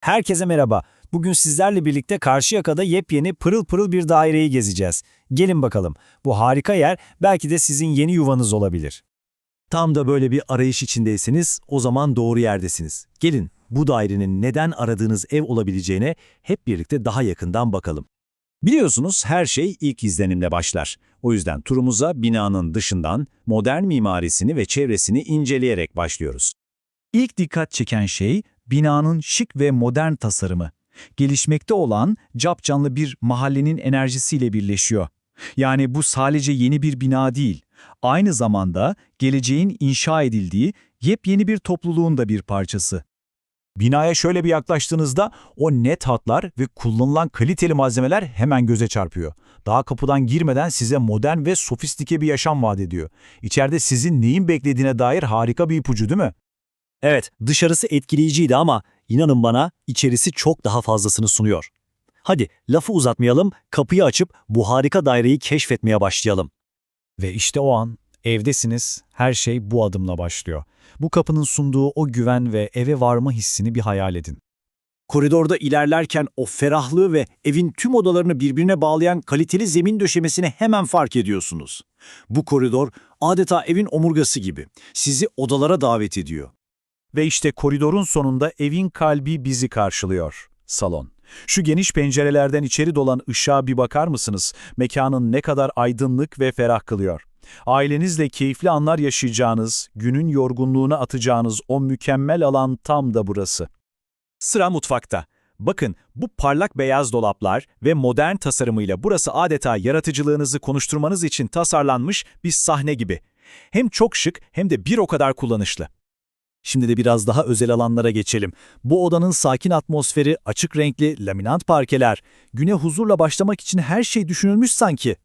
Herkese merhaba. Bugün sizlerle birlikte Karşıyaka'da yepyeni pırıl pırıl bir daireyi gezeceğiz. Gelin bakalım. Bu harika yer belki de sizin yeni yuvanız olabilir. Tam da böyle bir arayış içindeyseniz o zaman doğru yerdesiniz. Gelin bu dairenin neden aradığınız ev olabileceğine hep birlikte daha yakından bakalım. Biliyorsunuz her şey ilk izlenimle başlar. O yüzden turumuza binanın dışından modern mimarisini ve çevresini inceleyerek başlıyoruz. İlk dikkat çeken şey binanın şık ve modern tasarımı. Gelişmekte olan capcanlı bir mahallenin enerjisiyle birleşiyor. Yani bu sadece yeni bir bina değil, aynı zamanda geleceğin inşa edildiği yepyeni bir topluluğun da bir parçası. Binaya şöyle bir yaklaştığınızda o net hatlar ve kullanılan kaliteli malzemeler hemen göze çarpıyor. Daha kapıdan girmeden size modern ve sofistike bir yaşam vaat ediyor. İçeride sizin neyin beklediğine dair harika bir ipucu değil mi? Evet, dışarısı etkileyiciydi ama inanın bana içerisi çok daha fazlasını sunuyor. Hadi lafı uzatmayalım, kapıyı açıp bu harika daireyi keşfetmeye başlayalım. Ve işte o an evdesiniz. Her şey bu adımla başlıyor. Bu kapının sunduğu o güven ve eve varma hissini bir hayal edin. Koridorda ilerlerken o ferahlığı ve evin tüm odalarını birbirine bağlayan kaliteli zemin döşemesini hemen fark ediyorsunuz. Bu koridor adeta evin omurgası gibi. Sizi odalara davet ediyor. Ve işte koridorun sonunda evin kalbi bizi karşılıyor. Salon. Şu geniş pencerelerden içeri dolan ışığa bir bakar mısınız? Mekanın ne kadar aydınlık ve ferah kılıyor. Ailenizle keyifli anlar yaşayacağınız, günün yorgunluğuna atacağınız o mükemmel alan tam da burası. Sıra mutfakta. Bakın bu parlak beyaz dolaplar ve modern tasarımıyla burası adeta yaratıcılığınızı konuşturmanız için tasarlanmış bir sahne gibi. Hem çok şık hem de bir o kadar kullanışlı. Şimdi de biraz daha özel alanlara geçelim. Bu odanın sakin atmosferi, açık renkli, laminant parkeler, güne huzurla başlamak için her şey düşünülmüş sanki.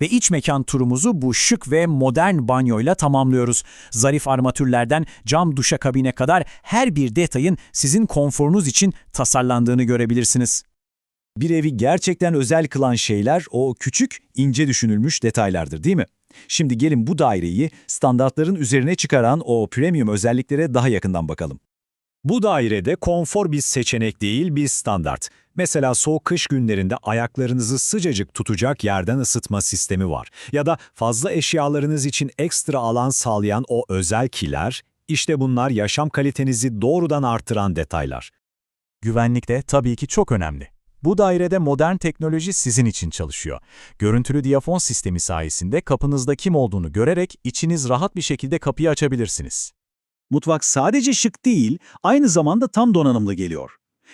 Ve iç mekan turumuzu bu şık ve modern banyoyla tamamlıyoruz. Zarif armatürlerden cam duşakabine kadar her bir detayın sizin konforunuz için tasarlandığını görebilirsiniz. Bir evi gerçekten özel kılan şeyler o küçük, ince düşünülmüş detaylardır değil mi? Şimdi gelin bu daireyi standartların üzerine çıkaran o premium özelliklere daha yakından bakalım. Bu dairede konfor bir seçenek değil, bir standart. Mesela soğuk kış günlerinde ayaklarınızı sıcacık tutacak yerden ısıtma sistemi var. Ya da fazla eşyalarınız için ekstra alan sağlayan o özel kiler, işte bunlar yaşam kalitenizi doğrudan artıran detaylar. Güvenlik de tabii ki çok önemli. Bu dairede modern teknoloji sizin için çalışıyor. Görüntülü diyafon sistemi sayesinde kapınızda kim olduğunu görerek içiniz rahat bir şekilde kapıyı açabilirsiniz. Mutfak sadece şık değil, aynı zamanda tam donanımlı geliyor.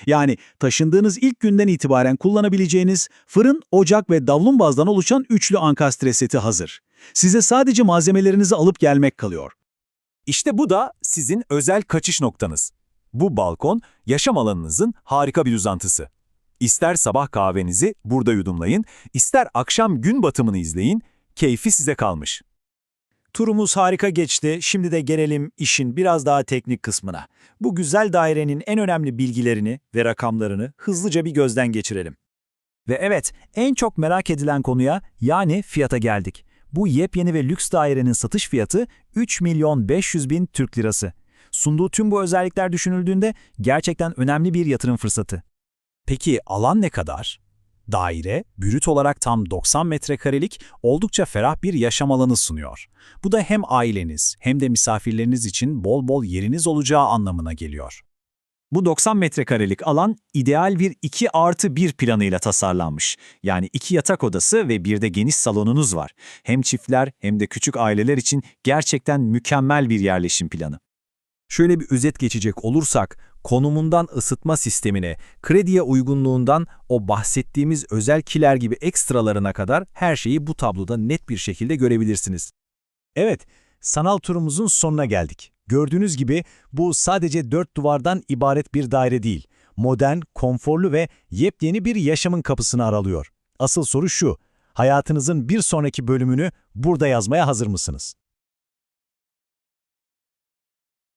Yani taşındığınız ilk günden itibaren kullanabileceğiniz fırın, ocak ve davlumbazdan oluşan üçlü ankastre seti hazır. Size sadece malzemelerinizi alıp gelmek kalıyor. İşte bu da sizin özel kaçış noktanız. Bu balkon, yaşam alanınızın harika bir uzantısı. İster sabah kahvenizi burada yudumlayın, ister akşam gün batımını izleyin, keyfi size kalmış. Turumuz harika geçti. Şimdi de gelelim işin biraz daha teknik kısmına. Bu güzel dairenin en önemli bilgilerini ve rakamlarını hızlıca bir gözden geçirelim. Ve evet, en çok merak edilen konuya yani fiyata geldik. Bu yepyeni ve lüks dairenin satış fiyatı 3 milyon 500 bin Türk lirası. Sunduğu tüm bu özellikler düşünüldüğünde gerçekten önemli bir yatırım fırsatı. Peki alan ne kadar? Daire, brüt olarak tam 90 metrekarelik oldukça ferah bir yaşam alanı sunuyor. Bu da hem aileniz hem de misafirleriniz için bol bol yeriniz olacağı anlamına geliyor. Bu 90 metrekarelik alan ideal bir 2 artı 1 planıyla tasarlanmış. Yani iki yatak odası ve bir de geniş salonunuz var. Hem çiftler hem de küçük aileler için gerçekten mükemmel bir yerleşim planı. Şöyle bir özet geçecek olursak, konumundan ısıtma sistemine, krediye uygunluğundan o bahsettiğimiz özel kiler gibi ekstralarına kadar her şeyi bu tabloda net bir şekilde görebilirsiniz. Evet, sanal turumuzun sonuna geldik. Gördüğünüz gibi bu sadece dört duvardan ibaret bir daire değil. Modern, konforlu ve yepyeni bir yaşamın kapısını aralıyor. Asıl soru şu, hayatınızın bir sonraki bölümünü burada yazmaya hazır mısınız?